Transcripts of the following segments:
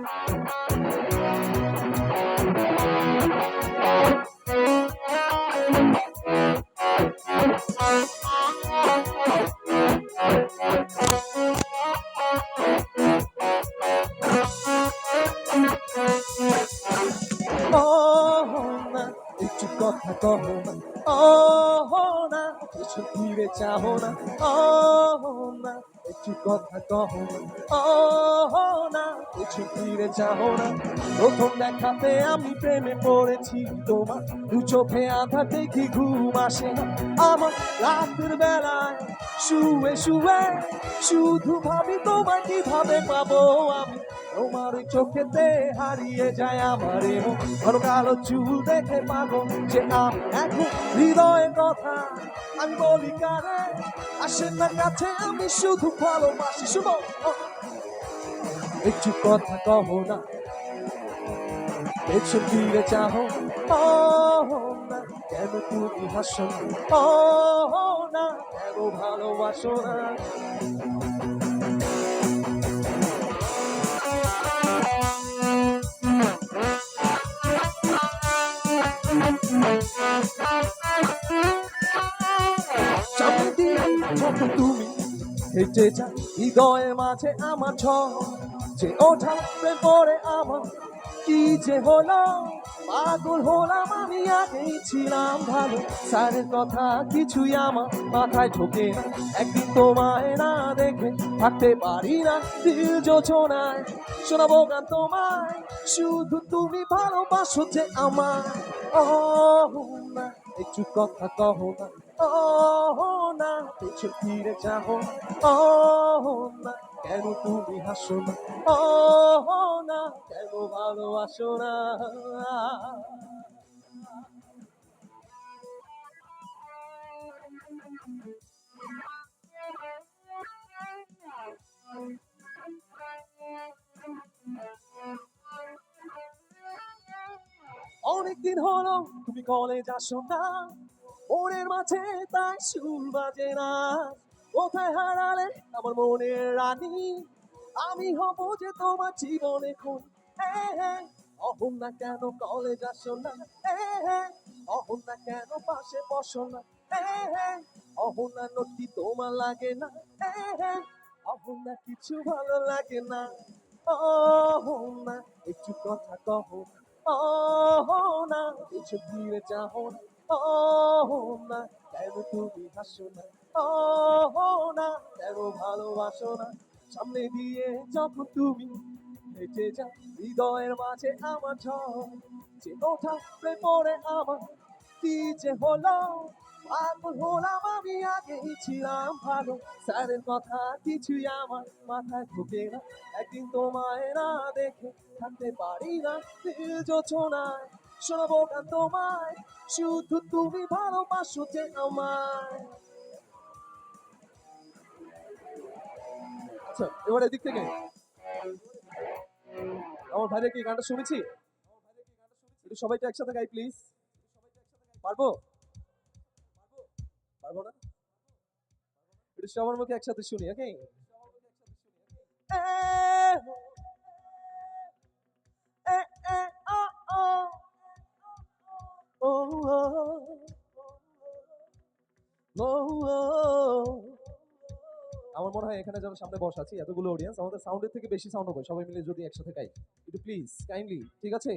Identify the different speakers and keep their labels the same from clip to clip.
Speaker 1: ও না একটু কথা কহো না ও না কিছু ফিরে চাহো না ও না একটু কথা কহো না। কিছু ফিরে চাও না। প্রথম দেখাতে আমি প্রেমে পড়েছি। তোমার দু চোখে আধা দেখি ঘুম আসে আমার রাতের বেলায় শুয়ে শুয়ে শুধু ভাবি তোমার কীভাবে পাবো আমি। তোমার চোখেতে হারিয়ে যায় আমার ঘন কালো চুল দেখে পাগল যে আমি। এখন হৃদয়ে কথা আমি বলি কারে? আসে না কাছে, আমি শুধু ভালোবাসি। শুনো একটু কথা কহো না। একটু ফিরে চাহো। কেন তুমি হাসো না, কেন ভালোবাসো না? দিয়ে যখন তুমি হেঁটে কি যে হলো? পাগল হলাম আমি, আগেই ছিলাম ভালো। কথা কিছুই আমার মাথায় ঢোকে একদিন তোমায় না দেখে থাকতে পারি না দিল যোচনায় শোনাবো গান তোমায়, শুধু তুমি ভালোবাসো যে আমার ও না একটু কথা কহো না। ও না কিছু ফিরে যাব ও না কেন তুমি হাসো না? ও না কেন ভালোবাসো না? অনেকদিন হলো, তুমি কলেজ আসো না। মনের মাঝে তাই সুর বাজে না। কোথায় হারালে আমার মনের রানী? আমি হব যে তোমার জীবনে খুন। অহম না কেন কলেজ আসো না? অহম না কেন পাশে বসো না? অহম না নটি তোমার লাগে না? অহম না কিছু ভালো লাগে না? অহম না, একটু কথা কহো। না কিছু ফিরে চাহো না ও না কেন তুমি হাসো না ও না কেন ভালোবাসো না সামনে দিয়ে যখন তুমি হেঁটে যা হৃদয়ের মাঝে আমার ঝড় যে ওঠা প্রেম পরে আমার কি যে হলো পাগল হলাম আমি আগেই ছিলাম ভালো স্যারের কথা কিছুই আমার মাথায় ঢোকে না একদিন তোমায় না দেখে থাকতে পারি না যোচনায় গান তোমায়। শুধু তুমি ভালোবাসো যে আমায়। আচ্ছা এবার এদিক থেকে। আমার ভাইরা কি গানটা শুনেছি? সবাইকে একসাথে গাই প্লিজ পারব? পারব না? একসাথে শুনি ওকে আমার মনে হয় এখানে যারা সামনে বসা আছি এতগুলো অডিয়েন্স আমাদের সাউন্ডের থেকে বেশি সাউন্ড হবে সবাই মিলে যদি একসাথে গাই একটু প্লিজ কাইন্ডলি ঠিক আছে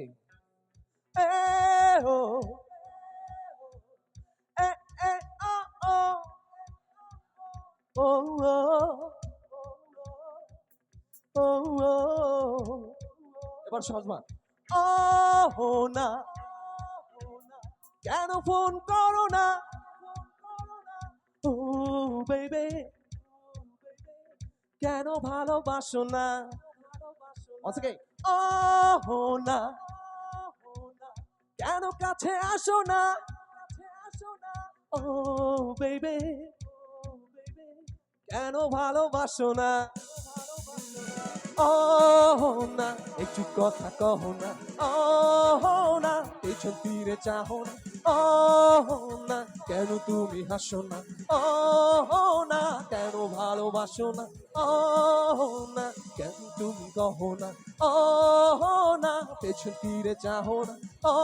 Speaker 1: এবার সহজমান ও না কেন ফোন করো না ও বেবে কেন ভালোবাসো না? Again. ও না কেন কাছে আসো না? ও বেবে কেন ভালোবাসো না? ও না একটু কথা কহো না। ও না পেছন ফিরে চাহো না। ও না কেন তুমি হাসো না? ও না, কেন ভালোবাসো না? ও না, কেন তুমি কহো না? ও না, পেছন ফিরে চাহো না? ও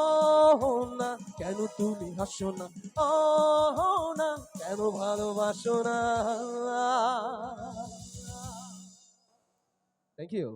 Speaker 1: না, কেন তুমি হাসো না? ও না, কেন ভালোবাসো না? Thank you